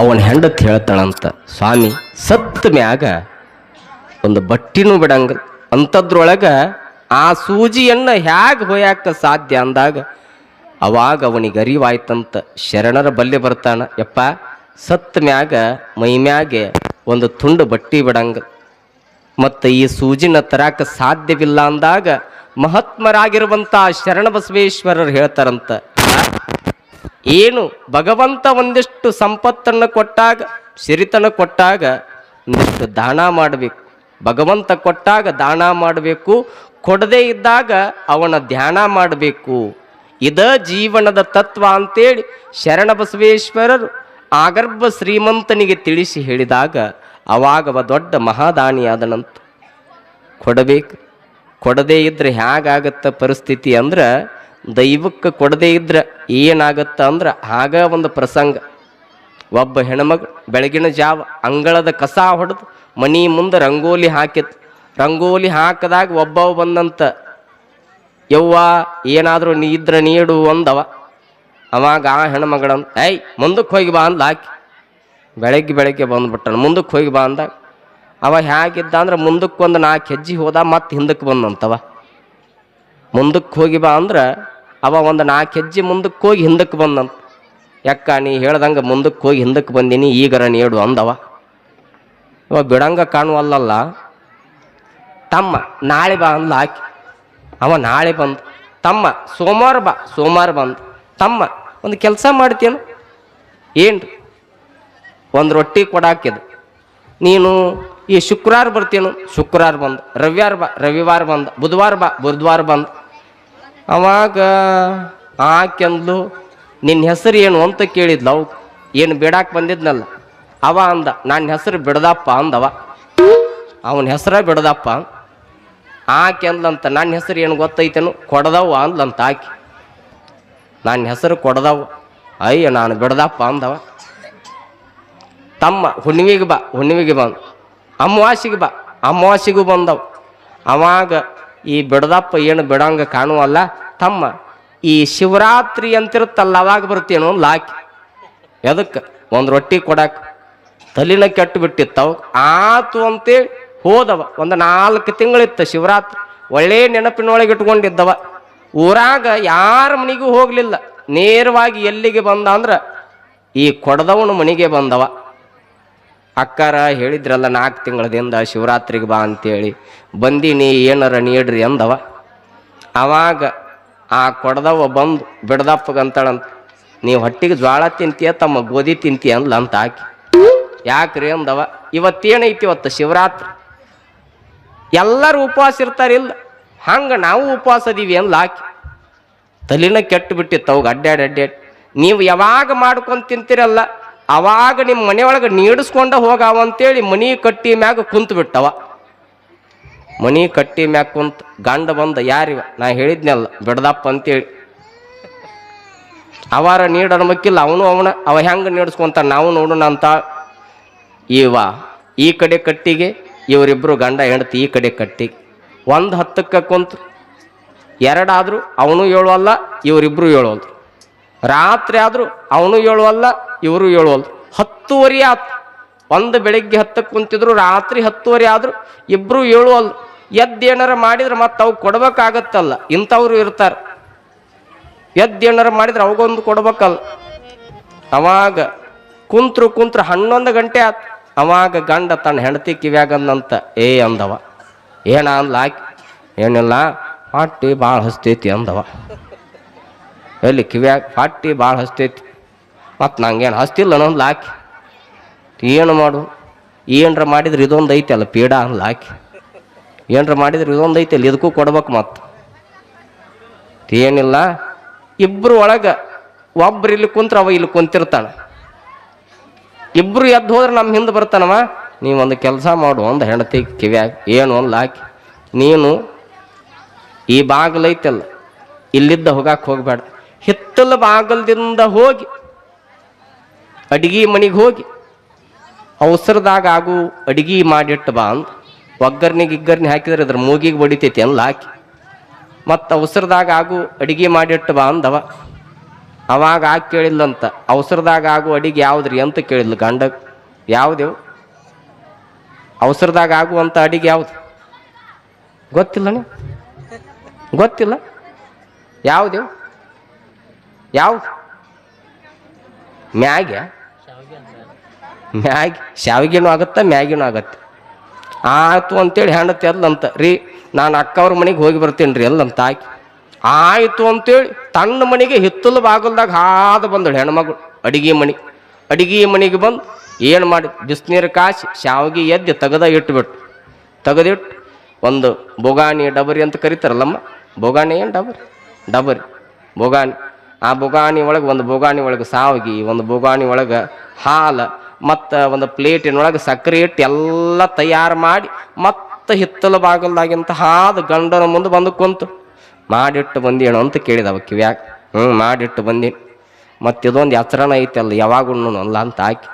ಅವನ ಹೆಂಡತಿ ಹೇಳ್ತಾಳಂತ, ಸ್ವಾಮಿ ಸತ್ತ ಮ್ಯಾಗ ಒಂದು ಬಟ್ಟಿನೂ ಬಿಡಂಗ ಅಂಥದ್ರೊಳಗೆ ಆ ಸೂಜಿಯನ್ನ ಹೇಗೆ ಹೋಯಾಕ ಸಾಧ್ಯ ಅಂದಾಗ, ಅವಾಗ ಅವನಿಗೆ ಅರಿವಾಯ್ತಂತ ಶರಣರ ಬಲ್ಲೆ ಬರ್ತಾನ, ಯಪ್ಪ ಸತ್ತ ಮ್ಯಾಗ ಮೈ ಮ್ಯಾಗೆ ಒಂದು ತುಂಡು ಬಟ್ಟಿ ಬಿಡಂಗ ಮತ್ತು ಈ ಸೂಜಿನ ತರಾಕ ಸಾಧ್ಯವಿಲ್ಲ ಅಂದಾಗ ಮಹಾತ್ಮರಾಗಿರುವಂಥ ಶರಣ ಬಸವೇಶ್ವರರು ಹೇಳ್ತಾರಂತ ಏನು ಭಗವಂತ ಒಂದಿಷ್ಟು ಸಂಪತ್ತನ್ನು ಕೊಟ್ಟಾಗ, ಸಿರಿತನ ಕೊಟ್ಟಾಗ ಒಂದಿಷ್ಟು ದಾನ ಮಾಡಬೇಕು. ಭಗವಂತ ಕೊಟ್ಟಾಗ ದಾನ ಮಾಡಬೇಕು. ಕೊಡದೇ ಇದ್ದಾಗ ಅವನ ಧ್ಯಾನ ಮಾಡಬೇಕು. ಇದ ಜೀವನದ ತತ್ವ ಅಂತೇಳಿ ಶರಣ ಬಸವೇಶ್ವರರು ಆಗರ್ಭ ಶ್ರೀಮಂತನಿಗೆ ತಿಳಿಸಿ ಹೇಳಿದಾಗ ಅವಾಗವ ಅವ ದೊಡ್ಡ ಮಹಾದಾನಿಯಾದನಂತ ಕೊಡಬೇಕು. ಕೊಡದೇ ಇದ್ದರೆ ಹೇಗಾಗತ್ತ ಪರಿಸ್ಥಿತಿ ಅಂದ್ರೆ ದೈವಕ್ಕೆ ಕೊಡದೇ ಇದ್ರೆ ಏನಾಗತ್ತ ಅಂದ್ರೆ ಆಗ ಒಂದು ಪ್ರಸಂಗ. ಒಬ್ಬ ಹೆಣ್ಮಗಳು ಬೆಳಗಿನ ಜಾವ ಅಂಗಳದ ಕಸ ಹೊಡೆದು ಮನಿ ಮುಂದೆ ರಂಗೋಲಿ ಹಾಕಿತ್ತು. ರಂಗೋಲಿ ಹಾಕದಾಗ ಒಬ್ಬವ ಬಂದಂತ, ಯವ್ವ, ಏನಾದರೂ ನೀ ಇದ್ರೆ ನೀಡು ಅಂದವ. ಅವಾಗ ಆ ಹೆಣ್ಮಗಳಂತ ಏಯ್ ಮುಂದಕ್ಕೆ ಹೋಗಿ ಬಾ ಅಂದ ಹಾಕಿ ಬೆಳಗ್ಗೆ ಬೆಳಗ್ಗೆ ಬಂದ್ಬಿಟ್ಟನು ಮುಂದಕ್ಕೆ ಹೋಗಿ ಬಾ ಅಂದಾಗ. ಅವ ಹೇಗಿದ್ದ ಅಂದ್ರೆ ಮುಂದಕ್ಕೆ ಒಂದು ನಾಲ್ಕು ಹೆಜ್ಜೆ ಹೋದ ಮತ್ತೆ ಹಿಂದಕ್ಕೆ ಬಂದಂತವ. ಮುಂದಕ್ಕೆ ಹೋಗಿ ಬಾ ಅಂದ್ರೆ ಅವ ಒಂದು ನಾಲ್ಕು ಹೆಜ್ಜೆ ಮುಂದಕ್ಕೆ ಹೋಗಿ ಹಿಂದಕ್ಕೆ ಬಂದಂತ. ಯಾಕ ನೀ ಹೇಳ್ದಂಗೆ ಮುಂದಕ್ಕೆ ಹೋಗಿ ಹಿಂದಕ್ಕೆ ಬಂದೀನಿ, ಈಗರ ನೀಡು ಅಂದವ. ಇವ ಬಿಡಂಗ ಕಾಣುವಲ್ಲಲ್ಲ. ತಮ್ಮ, ನಾಳೆ ಬಾ ಅಂದ್ಲ ಆಕಿ. ಅವ ನಾಳೆ ಬಂದು. ತಮ್ಮ, ಸೋಮವಾರ ಬಾ, ಸೋಮವಾರ ಬಂದು. ತಮ್ಮ, ಒಂದು ಕೆಲಸ ಮಾಡ್ತೀನು. ಏನ್ರಿ? ಒಂದು ರೊಟ್ಟಿ ಕೊಡಾಕಿದ. ನೀನು ಈ ಶುಕ್ರವಾರ ಬರ್ತೀನು. ಶುಕ್ರವಾರ ಬಂದು. ರವಿವಾರ ಬಾ, ರವಿವಾರ ಬಂದು. ಬುಧವಾರ ಬಾ, ಬುಧವಾರ ಬಂದ. ಅವಾಗ ಆಕೆಂದ್ಲು ನಿನ್ನ ಹೆಸರು ಏನು? ಅಂತ ಕೇಳಿದ್ಲು. ಅವು ಏನು ಬಿಡಾಕ್ ಬಂದಿದ್ನಲ್ಲ, ಅವ ಅಂದ ನನ್ನ ಹೆಸರು ಬಿಡದಪ್ಪ ಅಂದವ. ಅವನ ಹೆಸರ ಬಿಡದಪ್ಪ? ಆಕೆ ಅಂದ್ಲಂತ ನನ್ನ ಹೆಸರು ಏನು ಗೊತ್ತೈತೇನು? ಕೊಡದವ ಅಂದ್ಲಂತ ಆಕೆ. ನನ್ನ ಹೆಸರು ಕೊಡದವ ಅಯ್ಯ, ನಾನು ಬಿಡದಪ್ಪ ಅಂದವ. ತಮ್ಮ ಹುಣ್ಣಿಮೆಗೆ ಬಾ ಹುಣ್ಣಿಮೆಗೆ ಬಂದು. ಅಮಾವಾಸಿಗೆ ಬಾ, ಅಮಾವಾಸಿಗೂ ಬಂದವ. ಅವಾಗ ಈ ಬಿಡದಪ್ಪ ಏನು ಬಿಡಂಗ ಕಾಣುವಲ್ಲ ತಮ್ಮ ಈ ಶಿವರಾತ್ರಿ ಅಂತಿರುತ್ತಲ್ಲ, ಅವಾಗ ಬರ್ತೀನೋ ಲಾಕಿ. ಎದಕ್ಕೆ? ಒಂದು ರೊಟ್ಟಿ ಕೊಡಕ್ಕೆ. ತಲಿನ ಕೆಟ್ಟು ಬಿಟ್ಟಿತ್ತವ ಆತು ಅಂತೇಳಿ ಹೋದವ. ಒಂದು ನಾಲ್ಕು ತಿಂಗಳಿತ್ತು ಶಿವರಾತ್ರಿ. ಒಳ್ಳೆ ನೆನಪಿನೊಳಗೆ ಇಟ್ಕೊಂಡಿದ್ದವ. ಊರಾಗ ಯಾರ ಮನೆಗೂ ಹೋಗಲಿಲ್ಲ. ನೇರವಾಗಿ ಎಲ್ಲಿಗೆ ಬಂದ ಅಂದ್ರೆ ಈ ಕೊಡದವನು ಮನೆಗೆ ಬಂದವ. ಅಕ್ಕಾರ ಹೇಳಿದ್ರಲ್ಲ, ನಾಲ್ಕು ತಿಂಗಳದಿಂದ ಶಿವರಾತ್ರಿಗೆ ಬಾ ಅಂತೇಳಿ. ಬಂದೀನಿ, ಏನಾರ ನೀಡ್ರಿ ಅಂದವ. ಅವಾಗ ಆ ಕೊಡದವ ಬಂದು ಬಿಡದಪ್ಪಗಂತಾಳಂತ ನೀವು ಹೊಟ್ಟಿಗೆ ಜ್ವಾಳ ತಿಂತೀಯ, ತಮ್ಮ ಗೋಧಿ ತಿಂತೀಯ ಅಂದ್ಲ ಅಂತ ಹಾಕಿ ಯಾಕ್ರಿ? ಅಂದವ. ಇವತ್ತೇನೈತಿ ಇವತ್ತು ಶಿವರಾತ್ರಿ? ಎಲ್ಲರೂ ಉಪವಾಸ ಇರ್ತಾರಿಲ್ಲ ಹಂಗೆ ನಾವು ಉಪವಾಸ ಅದೀವಿ ಅಂದ್ಲ ಹಾಕಿ ತಲಿನ ಕೆಟ್ಟು ಬಿಟ್ಟಿತ್ತು, ಅವಾಗ ಅಡ್ಡಾಡಿ ಅಡ್ಡಾಡಿ ನೀವು ಯಾವಾಗ ಮಾಡ್ಕೊಂಡು ತಿಂತೀರಲ್ಲ ಅವಾಗ ನಿಮ್ಮ ಮನೆಯೊಳಗೆ ನೀಡಿಸ್ಕೊಂಡ ಹೋಗಾವ ಅಂತೇಳಿ ಮನಿ ಕಟ್ಟಿ ಮ್ಯಾಗ ಕುಂತು ಬಿಟ್ಟವ. ಮನಿ ಕಟ್ಟಿ ಮ್ಯಾಗ ಕುಂತ ಗಂಡ ಬಂದ, ಯಾರಿವ? ನಾ ಹೇಳಿದ್ನಲ್ಲ, ಬಿಡದಪ್ಪ ಅಂತೇಳಿ. ಅವಾರ ನೀಡ್ ಮಕ್ಕಿಲ್ಲ ಅವನು ಅವನ, ಅವ ಹೆಂಗೆ ನೀಡಿಸ್ಕೊಂತ ನಾವು ನೋಡೋಣ ಅಂತ. ಇವ ಈ ಕಡೆ ಕಟ್ಟಿಗೆ ಇವರಿಬ್ಬರು ಗಂಡ ಹೆಂಡತಿ ಈ ಕಡೆ ಕಟ್ಟಿಗೆ ಒಂದು ಹತ್ತಕ್ಕೆ ಕುಂತು, ಎರಡಾದರೂ ಅವನು ಹೇಳುವಲ್ಲ, ಇವರಿಬ್ರು ಹೇಳೋಲ್ರು ರಾತ್ರಿ ಆದರೂ ಅವನು ಹೇಳುವಲ್ಲ ಇವರು ಹೇಳುವಲ್ದು, ಹತ್ತುವರೆ ಆತು. ಒಂದು ಬೆಳಿಗ್ಗೆ ಹತ್ತಕ್ಕೆ ಕುಂತಿದ್ರು, ರಾತ್ರಿ ಹತ್ತುವರೆ ಆದರೂ ಇಬ್ಬರು ಹೇಳುವಲ್ದು ಎದ್ದು ಏನಾರ ಮಾಡಿದ್ರೆ ಮತ್ತೆ ಅವು ಕೊಡ್ಬೇಕಾಗತ್ತಲ್ಲ, ಇಂಥವ್ರು ಇರ್ತಾರೆ. ಏನಾರ ಮಾಡಿದ್ರೆ ಅವಾಗೊಂದು ಕೊಡ್ಬೇಕಲ್ಲ. ಅವಾಗ ಕುಂತ್ರು ಕುಂತ್ರು ಹನ್ನೊಂದು ಗಂಟೆ ಆತು. ಅವಾಗ ಗಂಡ ತನ್ನ ಹೆಂಡತಿ ಕಿವ್ಯಾಗಂದಂತ, ಏ ಅಂದವ. ಏನ ಅಂದ್ಲ ಏನಿಲ್ಲ ಪಾಟಿ ಭಾಳ ಹಸ್ತೈತಿ ಅಂದವ. ಎಲ್ಲಿ ಕಿವ್ಯಾಗ ಪಾಟಿ ಭಾಳ ಹಸ್ತೈತಿ. ಮತ್ತು ನಂಗೇನು ಹಸ್ತಿಲ್ಲ ಅನ್ನೊಂದು ಲಾಕಿ. ಏನು ಮಾಡು? ಏನರ ಮಾಡಿದ್ರೆ ಇದೊಂದು ಐತೆ ಅಲ್ಲ ಪೀಡ ಲಾಕಿ. ಏನರ ಮಾಡಿದ್ರೆ ಇದೊಂದು ಐತೆ ಅಲ್ಲಿ ಇದಕ್ಕೂ ಕೊಡ್ಬೇಕು ಮತ್ತು ಏನಿಲ್ಲ ಇಬ್ಬರು ಒಳಗೆ ಒಬ್ರು ಇಲ್ಲಿ ಕುಂತ್ರ ಅವ ಇಲ್ಲಿ ಕುಂತಿರ್ತಾನೆ. ಇಬ್ಬರು ಎದ್ದು ಹೋದ್ರೆ ನಮ್ಮ ಹಿಂದೆ ಬರ್ತಾನವ ನೀವೊಂದು ಕೆಲಸ ಮಾಡು ಒಂದು ಹೆಂಡತಿ ಕಿವ್ಯಾಗ, ಏನು ಒಂದು ಹಾಕಿ ನೀನು ಈ ಬಾಗಿಲೈತಲ್ಲ ಇಲ್ಲಿದ್ದ ಹೋಗಕ್ಕೆ ಹೋಗಬೇಡ ಹಿತ್ತಲ ಬಾಗಲದಿಂದ ಹೋಗಿ ಅಡಿಗೆ ಮನೆಗೆ ಹೋಗಿ, ಅವಸರದಾಗ ಆಗು ಅಡಿಗೆ ಮಾಡಿಟ್ಟು ಬಾ ಅಂತ ಒಗ್ಗರ್ನಿಗೆ ಇಗ್ಗರ್ನಿ ಹಾಕಿದ್ರೆ ಅದ್ರ ಮೂಗಿಗೆ ಬಡಿತೈತಿ ಅಲ್ಲ ಹಾಕಿ ಮತ್ತು ಅವಸರದಾಗ ಆಗು ಅಡಿಗೆ ಮಾಡಿಟ್ಟು ಬಾ ಅಂದವ ಅವಾಗ ಆಗ ಕೇಳಿಲ್ಲಂತ ಅವಸರದಾಗ ಆಗು ಅಡಿಗೆ ಯಾವ್ದ್ರಿ ಅಂತ ಕೇಳಿಲ್ಲ ಗಂಡ. ಯಾವ್ದೇವು ಅವಸರದಾಗ ಆಗುವಂಥ ಅಡಿಗೆ ಯಾವ್ದು? ಗೊತ್ತಿಲ್ಲ ನೀವು ಗೊತ್ತಿಲ್ಲ? ಯಾವ್ದೇವು ಯಾವ್ದು? ಮ್ಯಾಗ್ಯ ಮ್ಯಾಗಿ ಶಾವಿಗೆನೂ ಆಗತ್ತ, ಮ್ಯಾಗಿನೂ ಆಗತ್ತೆ. ಆಯಿತು ಅಂತೇಳಿ ಹೆಂಡತಿ ಅಲ್ಲಂತ ರೀ ನಾನು ಅಕ್ಕವ್ರ ಮನೆಗೆ ಹೋಗಿ ಬರ್ತೀನಿ ರೀ ಅಲ್ಲಂತ ಆಕಿ. ಆಯಿತು ಅಂತೇಳಿ ತನ್ನ ಮನೆಗೆ ಹಿತ್ತಲು ಬಾಗಲ್ದಾಗ ಹಾದು ಬಂದಳು ಹೆಣ್ಮಗಳು, ಅಡಿಗೆ ಮನೆ. ಅಡಿಗೆ ಮನೆಗೆ ಬಂದು ಏನು ಮಾಡಿ, ಬಿಸಿನೀರು ಕಾಸಿ ಶಾವಿಗೆ ಎದ್ದು ತೆಗೆದ ಇಟ್ಬಿಟ್ಟು ತೆಗೆದಿಟ್ಟು ಒಂದು ಬೊಗಾಣಿ ಡಬರಿ ಅಂತ ಕರೀತಾರಲ್ಲಮ್ಮ, ಬೊಗಾಣಿ ಏನು ಡಬರಿ? ಡಬರಿ, ಬೊಗಾಣಿ. ಆ ಬೊಗಾಣಿ ಒಳಗೆ ಒಂದು ಬೊಗಾಣಿ ಒಳಗೆ ಸಾವಿಗೆ ಒಂದು ಬೊಗಾಣಿ ಒಳಗೆ ಹಾಲು ಮತ್ತು ಒಂದು ಪ್ಲೇಟಿನೊಳಗೆ ಸಕ್ಕರೆ ಇಟ್ಟು ಎಲ್ಲ ತಯಾರು ಮಾಡಿ ಮತ್ತೆ ಹಿತ್ತಲ ಬಾಗಲ್ದಾಗಿಂತ ಹಾದು ಗಂಡನ ಮುಂದೆ ಬಂದು ಕುಂತು ಮಾಡಿಟ್ಟು ಬಂದೇನು ಅಂತ ಕೇಳಿದ ಕಿವ್ಯಾಗ. ಹ್ಞೂ ಮಾಡಿಟ್ಟು ಬಂದೀನಿ. ಮತ್ತು ಇದೊಂದು ಎಚ್ಚರನ ಐತಲ್ಲ ಯಾವಾಗ ಉಣ್ಣುನು ಅಲ್ಲ ಅಂತ ಹಾಕಿ.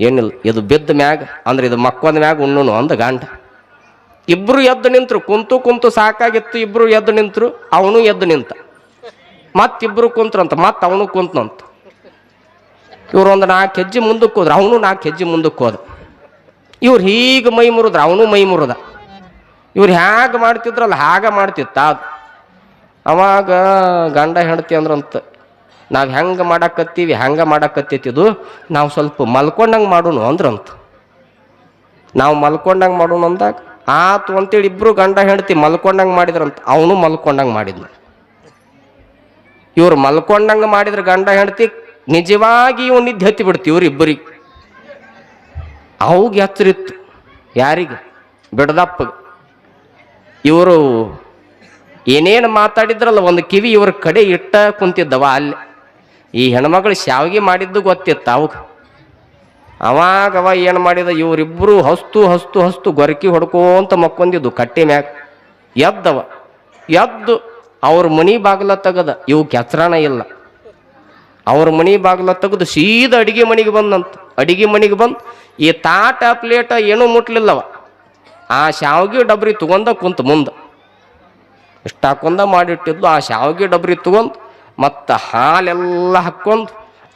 ಏನಿಲ್ಲ, ಇದು ಬಿದ್ದ ಮ್ಯಾಗ, ಅಂದ್ರೆ ಇದು ಮಕ್ಕೊಂದ ಮ್ಯಾಗ ಉಣ್ಣುನು ಅಂದ ಗಂಡ. ಇಬ್ರು ಎದ್ದು ನಿಂತರು, ಕುಂತು ಕುಂತು ಸಾಕಾಗಿತ್ತು, ಇಬ್ರು ಎದ್ದು ನಿಂತರು, ಅವನು ಎದ್ದು ನಿಂತ. ಮತ್ತಿಬ್ರು ಕುಂತ್ರಂತ, ಮತ್ತೆ ಅವನು ಕುಂತನಂತ. ಇವ್ರು ಒಂದು ನಾಲ್ಕು ಹೆಜ್ಜೆ ಮುಂದಕ್ಕೆ ಹೋದ್ರು, ಅವನು ನಾಲ್ಕು ಹೆಜ್ಜೆ ಮುಂದಕ್ಕೆ ಹೋದ. ಇವ್ರು ಹೀಗೆ ಮೈ ಮುರಿದ್ರ, ಅವನು ಮೈ ಮುರಿದ. ಇವ್ರು ಹ್ಯಾಗೆ ಮಾಡ್ತಿದ್ರಲ್ಲ, ಹಾಗೆ ಮಾಡ್ತಿತ್ತ ಅವಾಗ ಗಂಡ ಹೆಂಡತಿ ಅಂದ್ರಂತ, ನಾವು ಹೆಂಗೆ ಮಾಡಾಕತ್ತೀವಿ, ಹೆಂಗೆ ಮಾಡಾಕತ್ತಿದ್ದು ನಾವು ಸ್ವಲ್ಪ ಮಲ್ಕೊಂಡಂಗೆ ಮಾಡೋಣ ಅಂದ್ರಂತ. ನಾವು ಮಲ್ಕೊಂಡಂಗೆ ಮಾಡೋಣ ಅಂದಾಗ, ಆತು ಅಂತೇಳಿ ಇಬ್ಬರು ಗಂಡ ಹೆಂಡತಿ ಮಲ್ಕೊಂಡಂಗೆ ಮಾಡಿದ್ರಂತ, ಅವನು ಮಲ್ಕೊಂಡಂಗೆ ಮಾಡಿದ್ನು ಇವ್ರು ಮಲ್ಕೊಂಡಂಗೆ ಮಾಡಿದ್ರೆ ಗಂಡ ಹೆಂಡತಿ ನಿಜವಾಗಿ ಇವ್ ನಿದ್ದೆ ಹತ್ತಿ ಬಿಡ್ತಿ ಇವ್ರು ಇಬ್ಬರಿಗೆ. ಅವ್ಗೆ ಎಚ್ಚರಿತ್ತು ಯಾರಿಗೆ? ಬಿಡದಪ್ಪ. ಇವರು ಏನೇನು ಮಾತಾಡಿದ್ರಲ್ಲ, ಒಂದು ಕಿವಿ ಇವ್ರ ಕಡೆ ಇಟ್ಟ ಕುಂತಿದ್ದವ ಅಲ್ಲಿ. ಈ ಹೆಣ್ಮಗಳು ಶಾವಿಗೆ ಮಾಡಿದ್ದು ಗೊತ್ತಿತ್ತು ಅವಾಗ. ಅವಾಗ ಅವ ಏನು ಮಾಡಿದ ಇವರಿಬ್ಬರು ಹಸ್ತು ಹಸ್ತು ಹಸ್ತು ಗೊರಕಿ ಹೊಡ್ಕೋಂತ ಮಕ್ಕೊಂದಿದ್ದು ಕಟ್ಟೆ ಮ್ಯಾಗ. ಎದ್ದವ. ಎದ್ದು ಅವ್ರ ಮನಿ ಬಾಗಿಲ ತೆಗದ. ಇವು ಕೆಸರಾನ ಇಲ್ಲ. ಅವ್ರ ಮನೆ ಬಾಗ್ಲ ತೆಗೆದು ಸೀದ ಅಡಿಗೆ ಮನೆಗೆ ಬಂದಂತ, ಅಡಿಗೆ ಮನೆಗೆ ಬಂದು, ಈ ತಾಟ ಪ್ಲೇಟ ಏನೂ ಮುಟ್ಲಿಲ್ಲವ. ಆ ಶಾವಿಗೆ ಡಬ್ರಿ ತಗೊಂಡ ಕುಂತ ಮುಂದೆ. ಇಷ್ಟಾಕೊಂದ ಮಾಡಿಟ್ಟಿದ್ಲು, ಆ ಶಾವಿಗೆ ಡಬ್ರಿ ತಗೊಂಡು, ಮತ್ತು ಹಾಲೆಲ್ಲ ಹಾಕ್ಕೊಂಡು,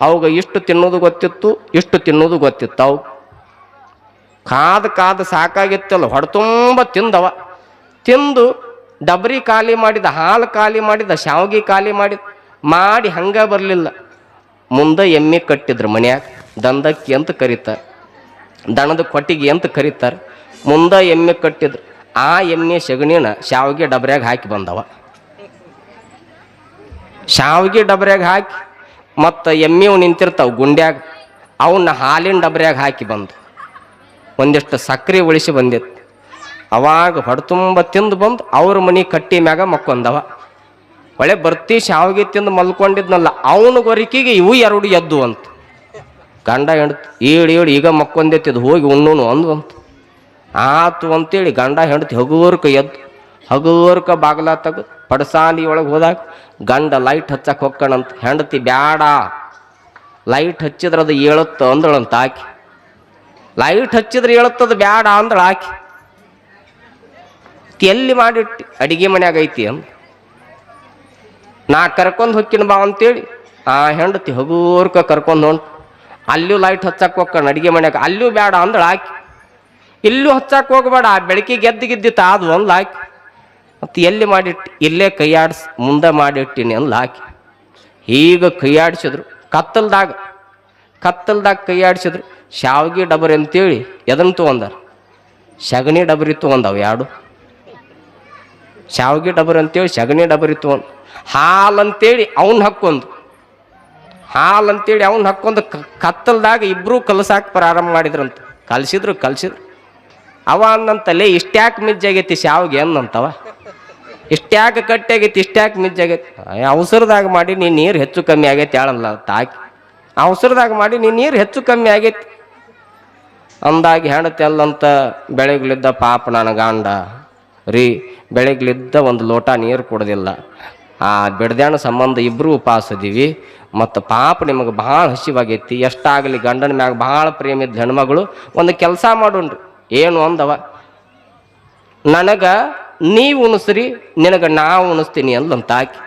ಅವಾಗ ಇಷ್ಟು ತಿನ್ನೋದು ಗೊತ್ತಿತ್ತು, ಇಷ್ಟು ತಿನ್ನೋದು ಗೊತ್ತಿತ್ತು ಅವು. ಕಾದು ಕಾದು ಸಾಕಾಗಿತ್ತಲ್ಲ, ಹೊಡೆತುಂಬ ತಿಂದವ. ತಿಂದು ಡಬ್ರಿ ಖಾಲಿ ಮಾಡಿದ, ಹಾಲು ಖಾಲಿ ಮಾಡಿದ, ಶಾವಿಗೆ ಖಾಲಿ ಮಾಡಿದ, ಮಾಡಿ ಹಂಗ ಬರಲಿಲ್ಲ. ಮುಂದೆ ಎಮ್ಮೆ ಕಟ್ಟಿದ್ರು ಮನ್ಯಾಗ ದಂದಕ್ಕೆ ಅಂತ ಕರೀತಾರೆ ದನದ ಕೊಟ್ಟಿಗೆ ಅಂತ ಕರೀತಾರೆ, ಮುಂದೆ ಎಮ್ಮೆ ಕಟ್ಟಿದ್ರು, ಆ ಎಮ್ಮೆ ಸಗಣಿನ ಶಾವಿಗೆ ಡಬ್ರ್ಯಾಗ ಹಾಕಿ ಬಂದವ. ಶಾವಿಗೆ ಡಬ್ರ್ಯಾಗ ಹಾಕಿ, ಮತ್ತು ಎಮ್ಮೆವು ನಿಂತಿರ್ತಾವೆ ಗುಂಡ್ಯಾಗ, ಅವನ್ನ ಹಾಲಿನ ಡಬ್ರ್ಯಾಗ ಹಾಕಿ ಬಂದು. ಒಂದಿಷ್ಟು ಸಕ್ಕರೆ ಉಳಿಸಿ ಬಂದಿತ್ತು. ಅವಾಗ ಹೊಡೆತುಂಬ ತಿಂದು ಬಂದು ಅವ್ರ ಮನೆ ಕಟ್ಟಿ ಮ್ಯಾಗ ಮಕ್ಕೊಂದವ ಒಳ್ಳೆ ಬರ್ತಿ ಶಾವಿಗೆ ತಿಂದು ಮಲ್ಕೊಂಡಿದ್ನಲ್ಲ, ಅವನ ಗೊರಿಕೆಗೆ ಇವು ಎರಡು ಎದ್ದು ಅಂತ. ಗಂಡ ಹೆಂಡತಿ ಏಳು ಏಳು ಈಗ ಮಕ್ಕೊಂದೆತ್ತಿದ್ದು, ಹೋಗಿ ಉಣ್ಣುನು ಅಂದು ಅಂತ. ಆತು ಅಂತೇಳಿ ಗಂಡ ಹೆಂಡತಿ ಹಗುವರ್ಕ ಎದ್ದು ಹಗುವರ್ಕ ಬಾಗಲ ತಗ ಪಡಸಾಲಿ ಒಳಗೆ ಹೋದಾಗ ಗಂಡ ಲೈಟ್ ಹಚ್ಚಕ್ಕೆ ಹೊಕ್ಕಣಂತ ಹೆಂಡತಿ ಬ್ಯಾಡ, ಲೈಟ್ ಹಚ್ಚಿದ್ರೆ ಅದು ಏಳುತ್ತ ಅಂದಳಂತ ಆಕಿ. ಲೈಟ್ ಹಚ್ಚಿದ್ರೆ ಏಳುತ್ತದ ಬ್ಯಾಡ ಅಂದಳು ಆಕಿ ಎಲ್ಲಿ ಮಾಡಿಟ್ಟು, ಅಡಿಗೆ ಮನ್ಯಾಗ ಐತಿ ಅಂದ. ನಾ ಕರ್ಕೊಂಡು ಹೊಕ್ಕಿನ ಬಾ ಅಂತೇಳಿ. ಆ ಹೆಂಡತಿ ಹಗೂರ್ಕ ಕರ್ಕೊಂಡು ಹೊಂಟು. ಅಲ್ಲೂ ಲೈಟ್ ಹಚ್ಚಕ್ಕೆ ಹೋಗ್ಕಣ ಅಡುಗೆ ಮನೆಯಾಗ. ಅಲ್ಲೂ ಬೇಡ ಅಂದ್ರೆ ಹಾಕಿ ಇಲ್ಲೂ ಹಚ್ಚಕ್ಕೆ ಹೋಗ್ಬೇಡ. ಆ ಬೆಳಕಿಗೆ ಗೆದ್ದು ಗಿದ್ದಿತ್ತು ಅದು ಒಂದು ಹಾಕಿ ಮತ್ತು ಎಲ್ಲಿ ಮಾಡಿಟ್ಟು? ಇಲ್ಲೇ ಕೈಯಾಡ್ಸ್ ಮುಂದೆ ಮಾಡಿಟ್ಟಿನಿ ಅಂದ್ಲು ಹಾಕಿ ಈಗ ಕೈಯಾಡಿಸಿದ್ರು. ಕತ್ತಲ್ದಾಗ. ಕತ್ತಲ್ದಾಗ ಕೈಯಾಡಿಸಿದ್ರು. ಶಾವಿಗೆ ಡಬರಿ ಅಂತೇಳಿ ಎದನ್ನು ತೊಗೊಂಡಾರ ಸಗಣಿ ಡಬರಿ ತೊಗೊಂಡವು ಎರಡು ಶಾವಿಗೆ ಡಬರಿ ಅಂತೇಳಿ ಸಗಣಿ ಡಬರಿ ತೊಗೊಂಡು ಹಾಲು ಅಂತೇಳಿ ಹಕ್ಕೊಂದು. ಹಾಕ್ಕೊಂಡು ಹಾಲು ಅಂತೇಳಿ ಅವ್ನ ಹಾಕ್ಕೊಂಡು ಕ- ಕತ್ತಲ್ದಾಗ ಇಬ್ಬರೂ ಕಲಸಾಕ ಪ್ರಾರಂಭ ಮಾಡಿದ್ರಂತ. ಕಲ್ಸಿದ್ರು ಕಲ್ಸಿದ್ರು. ಅವ ಅನ್ನಂತಲ್ಲೇ ಇಷ್ಟ್ಯಾಕೆ ಮಿಜ್ಜಾಗೈತಿ ಶಾವ್ಗೆ ಅನ್ನಂತವ. ಇಷ್ಟ್ಯಾಕೆ ಕಟ್ಟಾಗೈತಿ, ಇಷ್ಟ್ಯಾಕೆ ಮಿಜ್ಜಾಗೈತಿ. ಅವಸರದಾಗ ಮಾಡಿ ನೀ ನೀರು ಹೆಚ್ಚು ಕಮ್ಮಿ ಆಗೈತಿ ಹೇಳಲ್ಲ ತಾಕಿ. ಅವಸರದಾಗ ಮಾಡಿ ನೀ ನೀರು ಹೆಚ್ಚು ಕಮ್ಮಿ ಆಗೈತಿ. ಅಂದಾಗಿ ಹೆಣತೆಲ್ಲಂತ ಬೆಳಗ್ಲಿದ್ದ ಪಾಪ ನನ್ನ ಗಂಡ. ರೀ, ಬೆಳಗ್ಲಿದ್ದ ಒಂದು ಲೋಟ ನೀರು ಕೊಡೋದಿಲ್ಲ. ಆ ಬಿಡದ್ಯಾಣ ಸಂಬಂಧ ಇಬ್ಬರೂ ಉಪಾಸದೀವಿ. ಮತ್ತು ಪಾಪ ನಿಮಗೆ ಭಾಳ ಹಸಿವಾಗೈತಿ. ಎಷ್ಟಾಗಲಿ ಗಂಡನ ಮ್ಯಾಗ ಭಾಳ ಪ್ರೇಮ ಇದ್ದ ಹೆಣ್ಮಗಳು ಒಂದು ಕೆಲಸ ಮಾಡೋಣ್ರಿ. ಏನು ಅಂದವ? ನನಗೆ ನೀವು ಉಣಿಸ್ರಿ, ನಿನಗೆ ನಾವು ಉಣಿಸ್ತೀನಿ ಅಂದಂತ ಆಕಿ.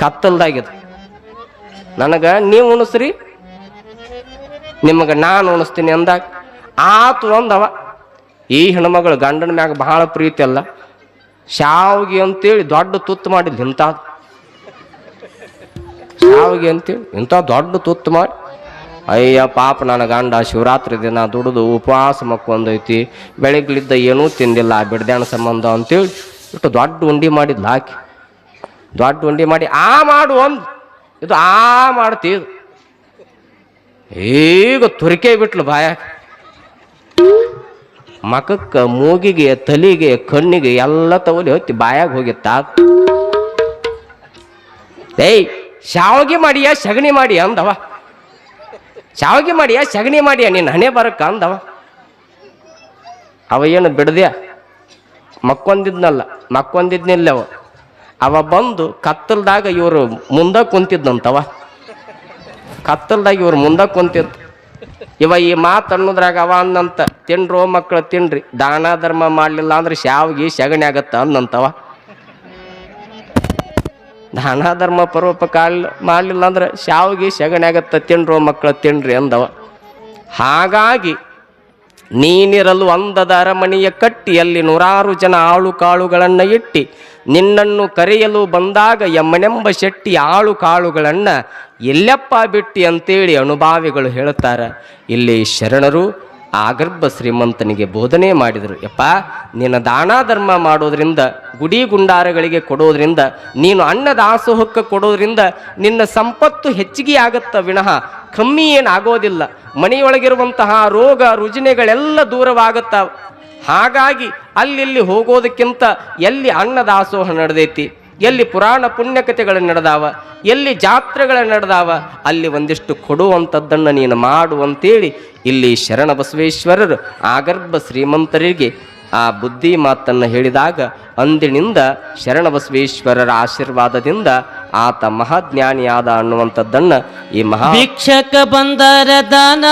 ಕತ್ತಲ್ದಾಗಿದೆ ನನಗೆ ನೀವು ಉಣಿಸ್ರಿ, ನಿಮಗೆ ನಾನು ಉಣಿಸ್ತೀನಿ ಅಂದಾಗ ಆತು ಅಂದವ. ಈ ಹೆಣ್ಮಗಳು ಗಂಡನ ಮ್ಯಾಗ ಬಹಳ ಪ್ರೀತಿ ಅಲ್ಲ. ಶಾವ್ಗಿ ಅಂತೇಳಿ ದೊಡ್ಡ ತುತ್ತು ಮಾಡಿದ್ಲು ಇಂಥ ಶಾವಿಗೆ ಅಂತೇಳಿ ಇಂಥ ದೊಡ್ಡ ತುತ್ತು ಮಾಡಿ. ಅಯ್ಯ ಪಾಪ ನನ್ನ ಗಂಡ ಶಿವರಾತ್ರಿ ದಿನ ದುಡಿದು ಉಪವಾಸ ಮಕ್ಕೊಂದೈತಿ, ಬೆಳಗ್ಲಿದ್ದ ಏನೂ ತಿಂದಿಲ್ಲ ಆ ಬಿಡ್ದ್ಯಾಣ ಸಂಬಂಧ ಅಂತೇಳಿ ಇಟ್ಟು ದೊಡ್ಡ ಉಂಡಿ ಮಾಡಿದ್ಲು ಹಾಕಿ ದೊಡ್ಡ ಉಂಡಿ ಮಾಡಿ ಆ ಮಾಡು ಒಂದು ಇದು ಆ ಮಾಡ್ತಿ ಈಗ ತುರಿಕೆ ಬಿಟ್ಲು ಬಾಯಾಗ ಮಕಕ್ಕ ಮೂಗಿಗೆ, ತಲಿಗೆ, ಕಣ್ಣಿಗೆ ಎಲ್ಲ ತಗೊಲಿ ಹೊತ್ತಿ ಬಾಯಾಗ ಹೋಗಿತ್ತ? ಏಯ್, ಶಾವಿಗೆ ಮಾಡಿಯ, ಸಗಣಿ ಮಾಡಿ ಅಂದವ? ಶಾವಿಗೆ ಮಾಡಿಯ, ಸಗಣಿ ಮಾಡಿಯ, ನಿನ್ನ ಹಣೆ ಬರಕ್ಕ ಅಂದವ? ಅವ ಏನು ಬಿಡದ್ಯ? ಮಕ್ಕೊಂದಿದ್ನಲ್ಲ ಮಕ್ಕೊಂದಿದ್ನಿಲ್ಲ ಅವ ಬಂದು ಕತ್ತಲ್ದಾಗ ಇವರು ಮುಂದೆ ಕುಂತಿದ್ನಂತವ? ಕತ್ತಲ್ದಾಗ ಇವ್ರು ಮುಂದೆ ಕುಂತಿದ್ದು ಇವ ಈ ಮಾತು ಅನ್ನೋದ್ರಾಗ ಅವ ಅನ್ನಂತ. ತಿನ್ರೋ ಮಕ್ಕಳು ತಿನ್ರಿ. ದಾನ ಧರ್ಮ ಮಾಡಲಿಲ್ಲ ಅಂದ್ರೆ ಶಾವಿಗೆ ಸಗಣಿ ಆಗತ್ತ ಅನ್ನಂತವ. ದಾನ ಧರ್ಮ ಪರೋಪಕಾರ ಮಾಡಲಿಲ್ಲ ಅಂದ್ರೆ ಶಾವಿಗೆ ಸಗಣಿ ಆಗತ್ತ, ತಿನ್ರೋ ಮಕ್ಕಳು ತಿನ್ರಿ ಅಂದವ. ಹಾಗಾಗಿ ನೀನಿರಲು ಅಂದದ ಅರಮನೆಯ ಕಟ್ಟಿ ಅಲ್ಲಿ ನೂರಾರು ಜನ ಆಳು ಕಾಳುಗಳನ್ನು ಇಟ್ಟಿ ನಿನ್ನನ್ನು ಕರೆಯಲು ಬಂದಾಗ ಯಮ್ಮನೆಂಬ ಶೆಟ್ಟಿ ಆಳು ಕಾಳುಗಳನ್ನು ಎಲ್ಲಪ್ಪ ಬಿಟ್ಟಿ ಅಂತೇಳಿ ಅನುಭಾವಿಗಳು ಹೇಳುತ್ತಾರೆ ಇಲ್ಲಿ ಶರಣರು ಆಗರ್ಭ ಶ್ರೀಮಂತನಿಗೆ ಬೋಧನೆ ಮಾಡಿದರು. ಯಪ್ಪ, ನಿನ್ನ ದಾನ ಧರ್ಮ ಮಾಡೋದ್ರಿಂದ, ಗುಡಿ ಗುಂಡಾರಗಳಿಗೆ ಕೊಡೋದ್ರಿಂದ, ನೀನು ಅನ್ನ ದಾಸೋಹಕ್ಕೆ ಕೊಡೋದ್ರಿಂದ ನಿನ್ನ ಸಂಪತ್ತು ಹೆಚ್ಚಿಗೆ ಆಗುತ್ತ ವಿನಃ ಕಮ್ಮಿ ಏನಾಗೋದಿಲ್ಲ ಮನೆಯೊಳಗಿರುವಂತಹ ರೋಗ ರುಜಿನೆಗಳೆಲ್ಲ ದೂರವಾಗುತ್ತಾವ ಹಾಗಾಗಿ ಅಲ್ಲಿ ಹೋಗೋದಕ್ಕಿಂತ ಎಲ್ಲಿ ಅನ್ನದಾಸೋಹ ನಡೆದೈತಿ, ಎಲ್ಲಿ ಪುರಾಣ ಪುಣ್ಯಕಥೆಗಳು ನಡೆದಾವ, ಎಲ್ಲಿ ಜಾತ್ರೆಗಳು ನಡೆದಾವ, ಅಲ್ಲಿ ಒಂದಿಷ್ಟು ಕೊಡುವಂಥದ್ದನ್ನು ನೀನು ಮಾಡು ಅಂತೇಳಿ ಇಲ್ಲಿ ಶರಣ ಬಸವೇಶ್ವರರು ಆಗರ್ಭ ಶ್ರೀಮಂತರಿಗೆ ಆ ಬುದ್ಧಿ ಮಾತನ್ನು ಹೇಳಿದಾಗ ಅಂದಿನಿಂದ ಶರಣ ಬಸವೇಶ್ವರರ ಆಶೀರ್ವಾದದಿಂದ ಆತ ಮಹಾಜ್ಞಾನಿಯಾದ ಅನ್ನುವಂಥದ್ದನ್ನು ಈ ಮಹಾ ಭಿಕ್ಷಕ ಬಂದರ ದಾನ